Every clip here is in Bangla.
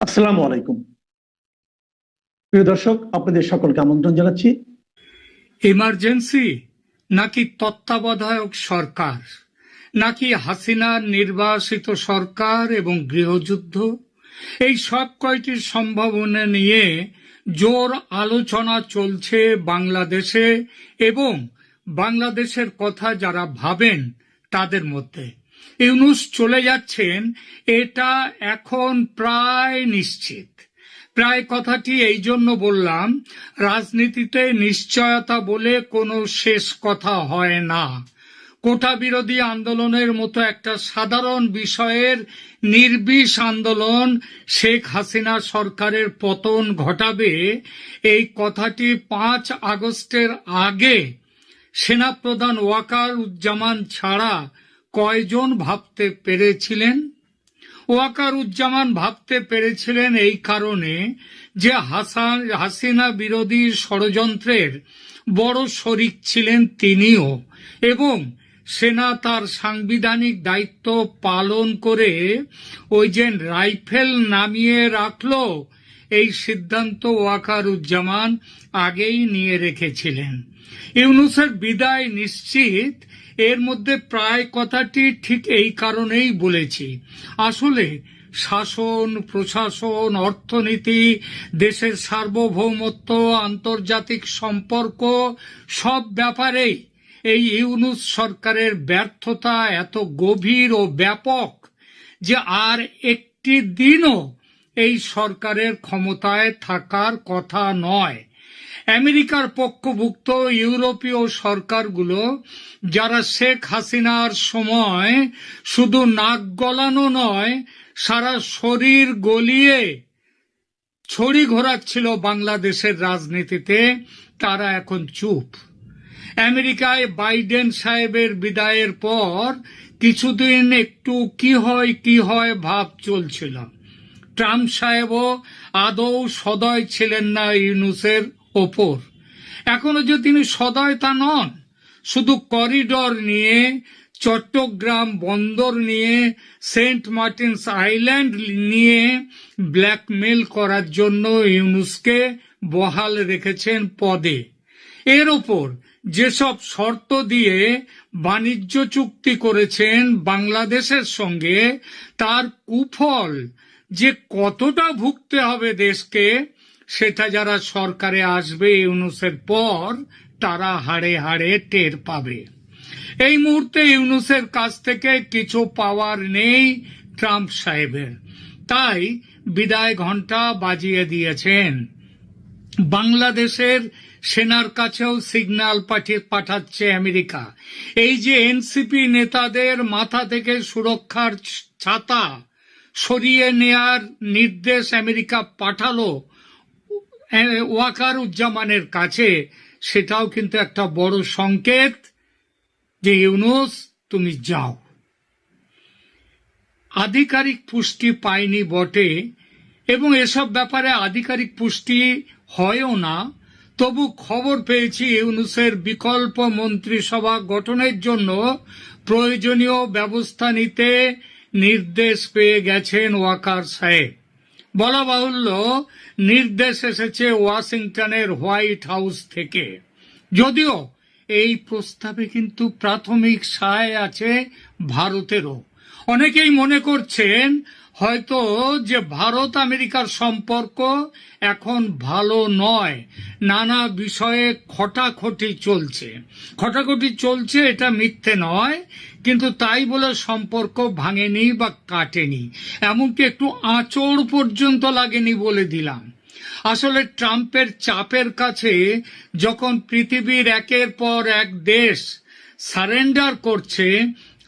আসসালামু আলাইকুম। প্রিয় দর্শক, আপনাদের সকলকে আমন্ত্রণ জানাচ্ছি। ইমার্জেন্সি নাকি তত্ত্বাবধায়ক সরকার? নাকি হাসিনার নির্বাসিত সরকার এবং গৃহযুদ্ধ? এই সব কয়টি সম্ভাবনা নিয়ে জোর আলোচনা চলছে বাংলাদেশে এবং বাংলাদেশের কথা যারা ভাবেন তাদের মধ্যে। ইউনুস চলে যাচ্ছেন, এটা এখন প্রায় নিশ্চিত। প্রায় কথাটি এই জন্য বললাম, রাজনীতিতে নিশ্চয়তা বলে কোনো শেষ কথা হয় না। কোটা বিরোধী আন্দোলনের মতো একটা সাধারণ বিষয়ের নির্বিষ আন্দোলন শেখ হাসিনা সরকারের পতন ঘটাবে, এই কথাটি পাঁচ আগস্টের আগে সেনাপ্রধান ওয়াকার উজ্জামান ছাড়া কয়জন ভাবতে পেরেছিলেন? ওয়াকার উজ্জামান ভাবতে পেরেছিলেন এই কারণে যে হাসান, হাসিনা বিরোধী ষড়যন্ত্রের বড় শরিক ছিলেন তিনিও এবং সেনা তার সাংবিধানিক দায়িত্ব পালন করে ওই যে রাইফেল নামিয়ে রাখল, এই সিদ্ধান্ত ওয়াকার উজ্জামান আগেই নিয়ে রেখেছিলেন। ইউনুসের বিদায় নিশ্চিত এর মধ্যে প্রায় কথাটি ঠিক এই কারণেই বলেছি। আসলে শাসন, প্রশাসন, অর্থনীতি, দেশের সার্বভৌমত্ব, আন্তর্জাতিক সম্পর্ক, সব ব্যাপারেই এই ইউনুস সরকারের ব্যর্থতা এত গভীর ও ব্যাপক যে আর একটি দিনও এই সরকারের ক্ষমতায় থাকার কথা নয়। আমেরিকার পক্ষভুক্ত ইউরোপীয় সরকারগুলো, যারা শেখ হাসিনার সময় শুধু নাক গলানো নয়, সারা শরীর গলিয়ে ছড়ি ঘোরাচ্ছিল বাংলাদেশের রাজনীতিতে, তারা এখন চুপ। আমেরিকায় বাইডেন সাহেবের বিদায়ের পর কিছুদিন একটু কি হয় কি হয় ভাব চলছিল। ট্রাম্প সাহেবও আদৌ সদয় ছিলেন না ইউনুসের ওপর। এখনও যে তিনি সদয় তা নন, শুধু করিডর নিয়ে, চট্টগ্রাম বন্দর নিয়ে, সেন্ট মার্টিনস আইল্যান্ড নিয়ে ব্ল্যাকমেল করার জন্য ইউনুসকে বহাল রেখেছেন পদে। এর ওপর যেসব শর্ত দিয়ে বাণিজ্য চুক্তি করেছেন বাংলাদেশের সঙ্গে, তার কুফল যে কতটা ভুগতে হবে দেশকে সেটা যারা সরকারে আসবে ইউনুসের পর, তারা হাড়ে হাড়ে টের পাবে। এই মুহূর্তে ইউনুসের কাছ থেকে কিছু পাওয়ার নেই ট্রাম্প সাহেবের। তাই বিদায় ঘণ্টা বাজিয়ে দিয়েছেন। বাংলাদেশের সেনার কাছেও সিগন্যাল পাঠিয়ে পাঠাচ্ছে আমেরিকা। এই যে এনসিপি নেতাদের মাথা থেকে সুরক্ষার ছাতা সরিয়ে নেয়ার নির্দেশ আমেরিকা পাঠালো ওয়াকার উজ্জামানের কাছে সেটাও কিন্তু একটা বড় সংকেত যে, ইউনুস, তুমি যাও। আধিকারিক পুষ্টি পায়নি বটে, এবং এসব ব্যাপারে আধিকারিক পুষ্টি হয়ও না। তবু খবর পেয়েছি, ইউনুসের বিকল্প মন্ত্রিসভা গঠনের জন্য প্রয়োজনীয় ব্যবস্থা নিতে নির্দেশ পেয়ে গেছেন ওয়াকার সাহেব। বলা বাহুল্য নির্দেশ এসেছে ওয়াশিংটনের হোয়াইট হাউস থেকে। যদিও এই প্রস্তাবে কিন্তু প্রাথমিক সায় আছে ভারতেরও। অনেকেই মনে করছেন হয়তো যে ভারত আমেরিকার সম্পর্ক এখন ভালো নয়, নানা বিষয়ে খটাখটি চলছে। খটাখটি চলছে, এটা মিথ্যে নয়, কিন্তু তাই বলে সম্পর্ক ভাঙেনি বা কাটেনি। এমনকি একটু আঁচড় পর্যন্ত লাগেনি বলে দিলাম। আসলে ট্রাম্পের চাপের কাছে যখন পৃথিবীর একের পর এক দেশ সারেন্ডার করছে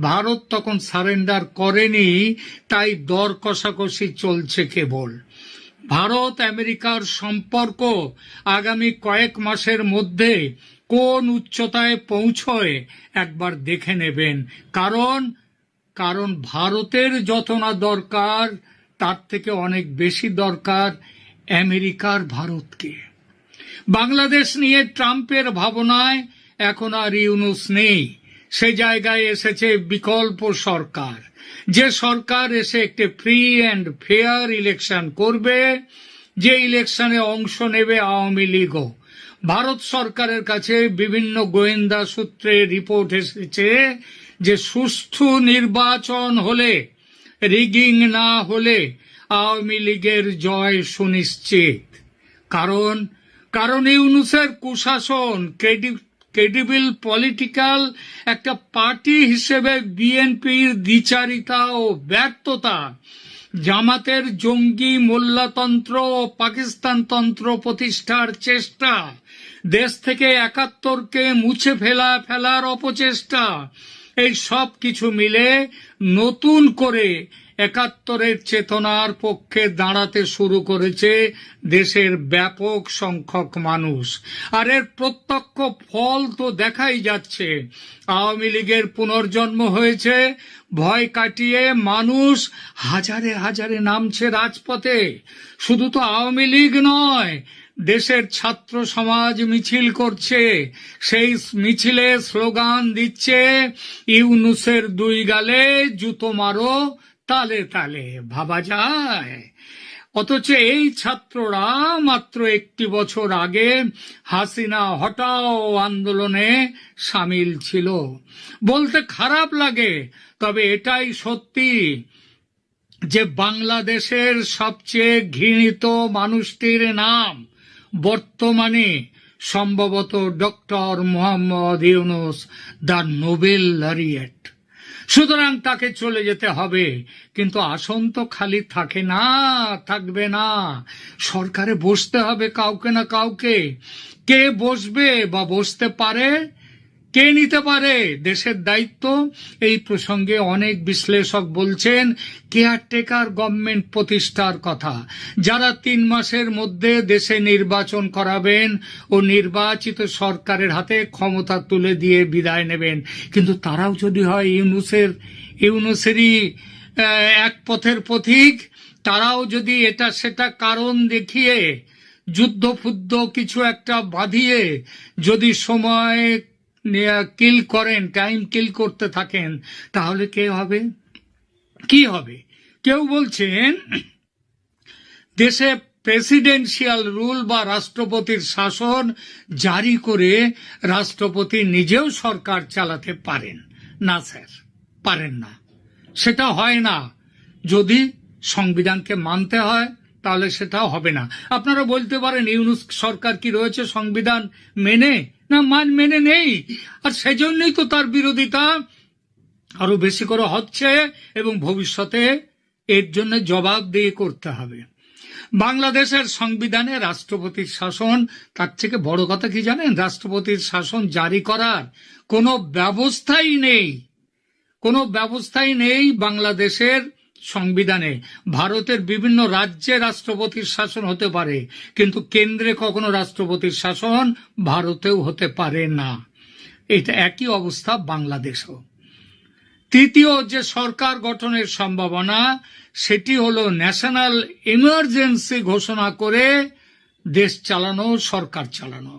ভারত তখন সারেন্ডার করেনি, তাই দর কষাকষি চলছে কেবল। ভারত, আমেরিকার সম্পর্ক আগামী কয়েক মাসের মধ্যে কোন উচ্চতায় পৌঁছয় একবার দেখে নেবেন। কারণ কারণ ভারতের যত না দরকার, তার থেকে অনেক বেশি দরকার আমেরিকার ভারতকে। বাংলাদেশ নিয়ে ট্রাম্পের ভাবনায় এখন আর ইউনুস নেই। সে জায়গায় এসেছে বিকল্প সরকার। যে সরকার এসে একটি ফ্রি অ্যান্ড ফেয়ার ইলেকশন করবে, যে ইলেকশনে অংশ নেবে আওয়ামী লীগও। ভারত সরকারের কাছে বিভিন্ন গোয়েন্দা সূত্রে রিপোর্ট এসেছে যে সুষ্ঠু নির্বাচন হলে রিগিং না হলে আওয়ামী লীগের জয় সুনিশ্চিত। কারণ কারণ ইউনুসের কুশাসন ক্রেডিবল পলিটিক্যাল একটা পার্টি হিসেবে বিএনপির দ্বিচারিতা ও ব্যর্থতা, জামাতের জঙ্গি মোল্লাতন্ত্র ও পাকিস্তানতন্ত্র প্রতিষ্ঠার চেষ্টা, দেশ থেকে একাত্তরকে মুছে ফেলা, ফেলার অপচেষ্টা, এই সব কিছু মিলে নতুন করে একাত্তরের চেতনার পক্ষে দাঁড়াতে শুরু করেছে দেশের ব্যাপক সংখ্যক মানুষ। আর এর প্রত্যক্ষ ফল তো দেখাই যাচ্ছে। আওয়ামী লীগের পুনর্জন্ম হয়েছে। ভয় কাটিয়ে মানুষ হাজারে হাজারে নামছে রাজপথে। শুধু তো আওয়ামী লীগ নয়, দেশের ছাত্র সমাজ মিছিল করছে। সেই মিছিলে স্লোগান দিচ্ছে, ইউনুসের দুই গালে জুতো মারো তালে তালে ভাবা যায়। অথচ এই ছাত্ররা মাত্র একটি বছর আগে হাসিনা হটাও আন্দোলনে সামিল ছিল। বলতে খারাপ লাগে, তবে এটাই সত্যি যে বাংলাদেশের সবচেয়ে ঘৃণিত মানুষটির নাম বর্তমানে সম্ভবত doctor Mohammad Yunus, the Nobel laureate. সুতরাং তাকে চলে যেতে হবে। কিন্তু আসন তো খালি থাকে না, থাকবে না। সরকারে বসতে হবে কাউকে না কাউকে। কে বসবে বা বসতে পারে? কে নিতে পারে? দেশের দায়িত্ব? এই প্রসঙ্গে অনেক বিশ্লেষক বলছেন, কেয়ারটেকার গভর্নমেন্ট প্রতিষ্ঠার কথা। যারা তিন মাসের মধ্যে দেশে নির্বাচন করাবেন ও নির্বাচিত সরকারের হাতে ক্ষমতা তুলে দিয়ে বিদায় নেবেন। কিন্তু তারাও যদি হয় ইউনুসের, ইউনুসেরই এক পথের পথিক, তারাও যদি এটা সেটা কারণ দেখিয়ে যুদ্ধ ফুদ্ধ কিছু একটা বাঁধিয়ে, যদি সময় কিল করেন টাইম কিল করতে থাকেন, তাহলে কে হবে? কি হবে? কেউ বলছেন, দেশে প্রেসিডেন্সিয়াল রুল বা রাষ্ট্রপতির শাসন জারি করে রাষ্ট্রপতি নিজেও সরকার চালাতে পারেন। না, স্যার, পারেন না। সেটা হয় না। যদি সংবিধানকে মানতে হয় তাহলে সেটা হবে না। আপনারা বলতে পারেন, ইউনুস সরকার কি রয়েছে, সংবিধান মেনে? না, মান মেনে নেই। আর সেজন্যই তো তার বিরোধিতা আরও বেশি করে হচ্ছে এবং ভবিষ্যতে এর জন্য জবাব দিয়ে করতে হবে। বাংলাদেশের সংবিধানে রাষ্ট্রপতির শাসন, তার থেকে বড় কথা কি জানেন? রাষ্ট্রপতির শাসন জারি করার কোনো ব্যবস্থাই নেই। কোনো ব্যবস্থাই নেই বাংলাদেশের সংবিধানে ভারতের বিভিন্ন রাজ্যে রাষ্ট্রপতির শাসন হতে পারে, কিন্তু কেন্দ্রে কখনো রাষ্ট্রপতির শাসন ভারতেও হতে পারে না। এটা একই অবস্থা বাংলাদেশও। তৃতীয় যে সরকার গঠনের সম্ভাবনা, সেটি হল ন্যাশনাল ইমার্জেন্সি ঘোষণা করে দেশ চালানো, সরকার চালানো।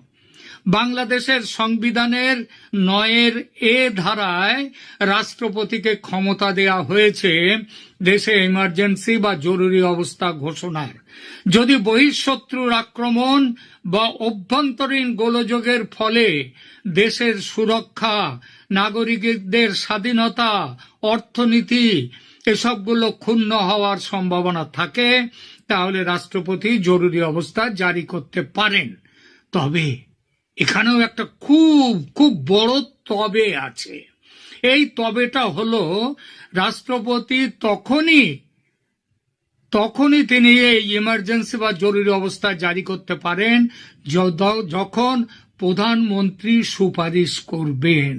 বাংলাদেশের সংবিধানের নয়ের এ ধারায় রাষ্ট্রপতিকে ক্ষমতা দেয়া হয়েছে দেশে ইমার্জেন্সি বা জরুরি অবস্থা ঘোষণার। যদি বহিঃশত্রুর আক্রমণ বা অভ্যন্তরীণ গোলযোগের ফলে দেশের সুরক্ষা, নাগরিকদের স্বাধীনতা, অর্থনীতি এসবগুলো ক্ষুণ্ণ হওয়ার সম্ভাবনা থাকে, তাহলে রাষ্ট্রপতি জরুরি অবস্থা জারি করতে পারেন। তবে এখানেও একটা খুব খুব বড় তবে আছে। এই তবেটা হলো রাষ্ট্রপতি তখনই তখনই তিনি এই ইমার্জেন্সি বা জরুরি অবস্থা জারি করতে পারেন যখন প্রধানমন্ত্রী সুপারিশ করবেন।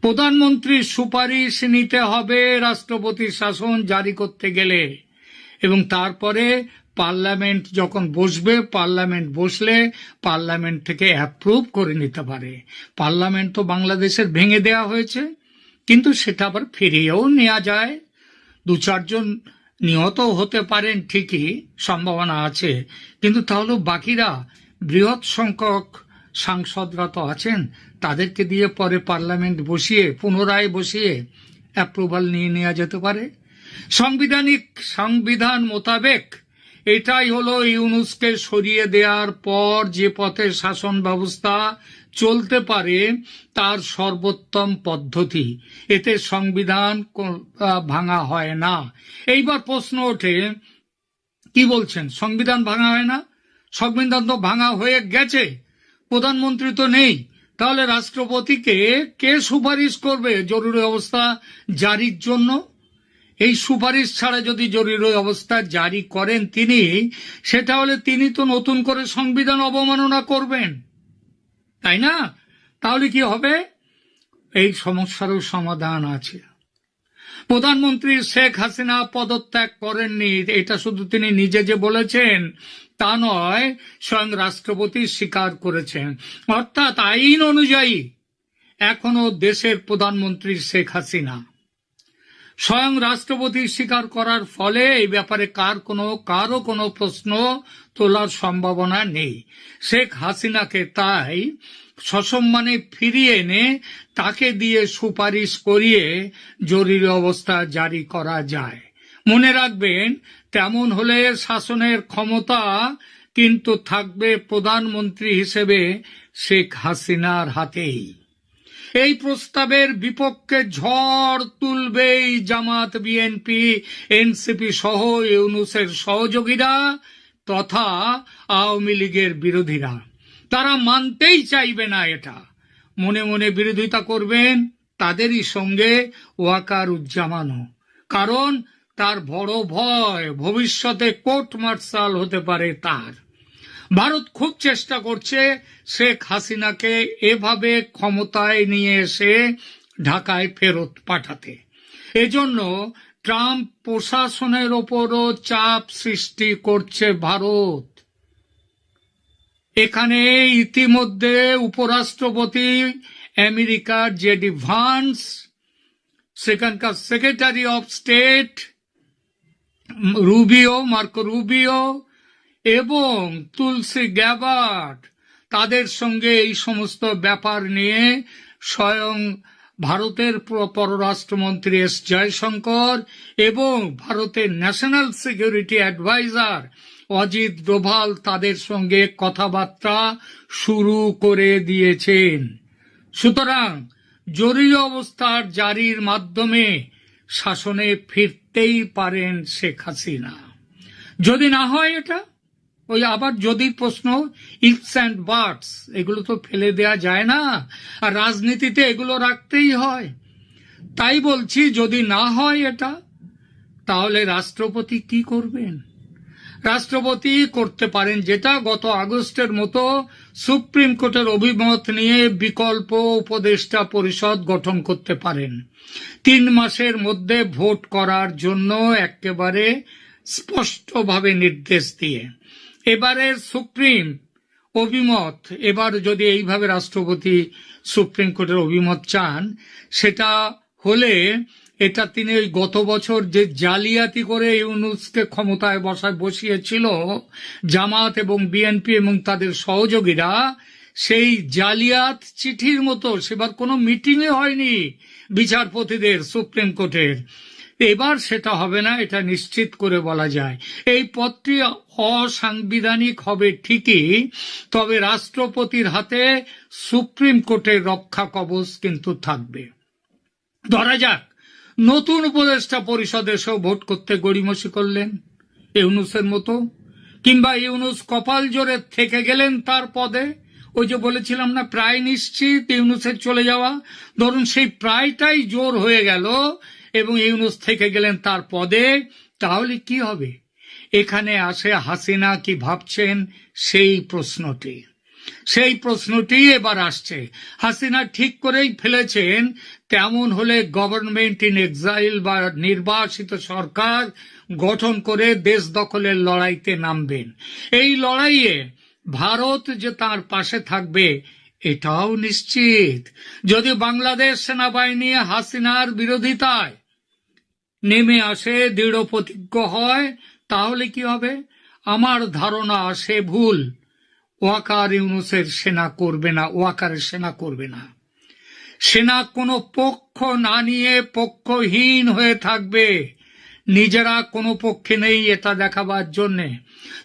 প্রধানমন্ত্রীর সুপারিশ নিতে হবে রাষ্ট্রপতির শাসন জারি করতে গেলে এবং তারপরে পার্লামেন্ট যখন বসবে, পার্লামেন্ট বসলে পার্লামেন্ট থেকে অ্যাপ্রুভ করে নিতে পারে। পার্লামেন্ট তো বাংলাদেশের ভেঙে দেওয়া হয়েছে, কিন্তু সেটা আবার ফিরিয়েও নেওয়া যায়। দু চারজন নিহত হতে পারেন ঠিকই, সম্ভাবনা আছে। কিন্তু তাহলে বাকিরা বৃহৎ সংখ্যক সাংসদরা তো আছেন, তাদেরকে দিয়ে পরে পার্লামেন্ট বসিয়ে, পুনরায় বসিয়ে অ্যাপ্রুভাল নিয়ে নেওয়া যেতে পারে। সাংবিধানিক সংবিধান মোতাবেক এটাই হলো ইউনুসকে সরিয়ে দেওয়ার পর যে পথে শাসন ব্যবস্থা চলতে পারে, তার সর্বোত্তম পদ্ধতি। এতে সংবিধান ভাঙা হয় না। এইবার প্রশ্ন ওঠে, কি বলছেন? সংবিধান ভাঙা হয় না? সংবিধান তো ভাঙা হয়ে গেছে। প্রধানমন্ত্রী তো নেই। তাহলে রাষ্ট্রপতিকে কে সুপারিশ করবে জরুরি অবস্থা জারির জন্য? এই সুপারিশ ছাড়া যদি জরুরি অবস্থা জারি করেন তিনি, সেটা হলে তিনি তো নতুন করে সংবিধান অবমাননা করবেন। তাই না? তাহলে কি হবে? এই সমস্যারও সমাধান আছে। প্রধানমন্ত্রী শেখ হাসিনা পদত্যাগ করেননি, এটা শুধু তিনি নিজে যে বলেছেন, তা নয়, স্বয়ং রাষ্ট্রপতি স্বীকার করেছেন। অর্থাৎ আইন অনুযায়ী এখনও দেশের প্রধানমন্ত্রী শেখ হাসিনা। স্বয়ং রাষ্ট্রপতি স্বীকার করার ফলে এই ব্যাপারে কার কোনো, কারও কোনো প্রশ্ন তোলার সম্ভাবনা নেই। শেখ হাসিনাকে তাই সসম্মানে ফিরিয়ে এনে তাকে দিয়ে সুপারিশ করিয়ে জরুরি অবস্থা জারি করা যায়। মনে রাখবেন, তেমন হলে শাসনের ক্ষমতা কিন্তু থাকবে প্রধানমন্ত্রী হিসেবে শেখ হাসিনার হাতেই। এই প্রস্তাবের বিপক্ষে ঝড় তুলবেই জামাত বিএনপি, এনসিপি সহ ইউনুসের সহযোগীরা তথা আওয়ামী লীগের বিরোধীরা। তারা মানতেই চাইবে না এটা। মনে মনে বিরোধিতা করবেন তাদেরই সঙ্গে ওয়াকার উজ্জামানও কারণ তার বড় ভয় ভবিষ্যতে কোর্ট মার্শাল হতে পারে তার। ভারত খুব চেষ্টা করছে শেখ হাসিনাকে এভাবে ক্ষমতায় নিয়ে এসে ঢাকায় ফেরত পাঠাতে। এজন্য ট্রাম্প প্রশাসনের ওপরও চাপ সৃষ্টি করছে ভারত। এখানে ইতিমধ্যে উপরাষ্ট্রপতি আমেরিকার জেডি ভান্স সেখানকার secretary of state Rubio, Marco Rubio এবং তুলসী গ্যাবার্ড তাদের সঙ্গে এই সমস্ত ব্যাপার নিয়ে স্বয়ং ভারতের পররাষ্ট্রমন্ত্রী এস জয়শঙ্কর এবং ভারতের national security adviser Ajit Doval তাদের সঙ্গে কথাবার্তা শুরু করে দিয়েছেন। সুতরাং জরুরি অবস্থার জারির মাধ্যমে শাসনে ফিরতেই পারেন শেখ হাসিনা। যদি না হয় এটা ওই আবার যদি প্রশ্ন ইফস অ্যান্ড বার্ডস, এগুলো তো ফেলে দেয়া যায় না, আর রাজনীতিতে এগুলো রাখতেই হয়। তাই বলছি, যদি না হয় এটা, তাহলে রাষ্ট্রপতি কি করবেন? রাষ্ট্রপতি করতে পারেন যেটা, গত আগস্টের মতো সুপ্রিম কোর্টের অভিমত নিয়ে বিকল্প উপদেষ্টা পরিষদ গঠন করতে পারেন। তিন মাসের মধ্যে ভোট করার জন্য একেবারে স্পষ্টভাবে নির্দেশ দিয়ে। এবারের সুপ্রিম অভিমত, এবার যদি এইভাবে রাষ্ট্রপতি সুপ্রিম কোর্টের অভিমত চান, সেটা হলে এটা তিনি ওই গত বছর যে জালিয়াতি করে ইউনুসকে ক্ষমতায় বসায় বসিয়েছিল জামাত এবং বিএনপি এবং তাদের সহযোগীরা, সেই জালিয়াত চিঠির মতো সেবার কোনো মিটিংয়ে হয়নি বিচারপতিদের সুপ্রিম কোর্টের। এবার সেটা হবে না, এটা নিশ্চিত করে বলা যায়। এই পদটি অসাংবিধানিক হবে ঠিকই, তবে রাষ্ট্রপতির হাতে সুপ্রিম কোর্টের রক্ষা কবচ কিন্তু থাকবে। ধরা যাক, নতুন উপদেষ্টা পরিষদ এসেও ভোট করতে গড়িমসি করলেন, ইউনুসের মতো, কিংবা ইউনুস কপাল জোরে থেকে গেলেন তার পদে। ওই যে বলেছিলাম না, প্রায় নিশ্চিত ইউনুসের চলে যাওয়া। ধরুন সেই প্রায়টাই জোর হয়ে গেল এবং ইউনুস থেকে গেলেন তার পদে, তাহলে কি হবে? এখানে আসে হাসিনা কি ভাবছেন? সেই প্রশ্নটি। সেই প্রশ্নটি এবার আসছে। হাসিনা ঠিক করেই ফেলেছেন, তেমন হলে গভর্নমেন্ট ইন এক্সাইল বা নির্বাসিত সরকার গঠন করে দেশ দখলের লড়াইতে নামবেন। এই লড়াইয়ে ভারত যে তার পাশে থাকবে, এটাও নিশ্চিত। যদি বাংলাদেশ সেনাবাহিনী হাসিনার বিরোধিতায় নেমে আসে দৃঢ় প্রতিজ্ঞ হয়, তাহলে কি হবে? আমার ধারণা সে ভুল। ওয়াকার ইউনুসের সেনা করবে না, ওয়াকারের সেনা করবে না। সেনা কোনো পক্ষ না নিয়ে পক্ষহীন হয়ে থাকবে। নিজেরা কোনো পক্ষে নেই এটা দেখাবার জন্যে।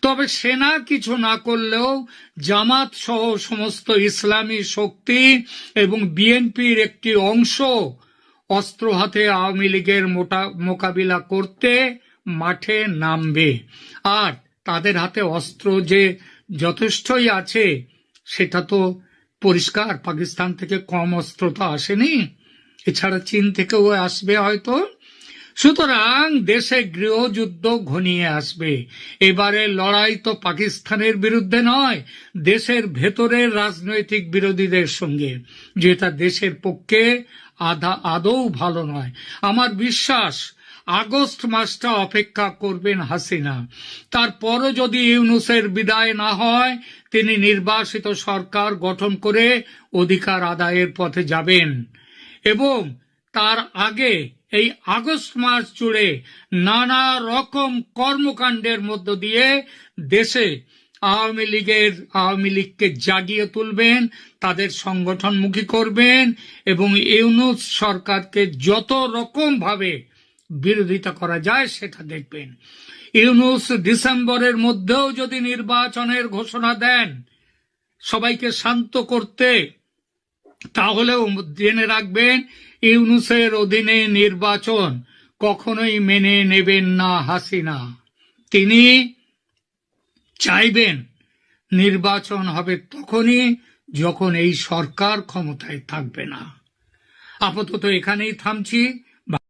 তবে সেনা কিছু না করলেও জামাত সহ সমস্ত ইসলামী শক্তি এবং বিএনপির একটি অংশ অস্ত্র হাতে আওয়ামী লীগের মোটা মোকাবিলা করতে মাঠে নামবে। আর তাদের হাতে অস্ত্র যে যথেষ্টই আছে, সেটা তো পরিষ্কার। পাকিস্তান থেকে কম অস্ত্র তো আসেনি। এছাড়া চীন থেকেও আসবে হয়তো। সুতরাং দেশে গৃহযুদ্ধ ঘনিয়ে আসবে। এবারে লড়াই তো পাকিস্তানের বিরুদ্ধে নয়, দেশের ভেতরের রাজনৈতিক বিরোধীদের সঙ্গে। যেটা দেশের পক্ষে আধা আদৌ ভালো নয়। আমার বিশ্বাস, আগস্ট মাসটা অপেক্ষা করবেন হাসিনা। তারপরও যদি ইউনুসের বিদায় না হয়, তিনি নির্বাসিত সরকার গঠন করে অধিকার আদায়ের পথে যাবেন। এবং তার আগে এই আগস্ট মাস জুড়ে নানা রকম কর্মকাণ্ডের মধ্য দিয়ে দেশে আওয়ামী লীগের, আওয়ামী লীগকে জাগিয়ে তুলবেন, তাদের সংগঠনমুখী করবেন এবং ইউনুস সরকারকে যত রকম ভাবে বিরোধিতা করা যায় সেটা দেখবেন। ইউনুস ডিসেম্বরের মধ্যেও যদি নির্বাচনের ঘোষণা দেন সবাইকে শান্ত করতে, তাহলেও জেনে রাখবেন ইউনুসের অধীনে নির্বাচন কখনোই মেনে নেবেন না হাসিনা। তিনি চাইবেন নির্বাচন হবে তখনই যখন এই সরকার ক্ষমতায় থাকবে না। আপাতত এখানেই থামছি।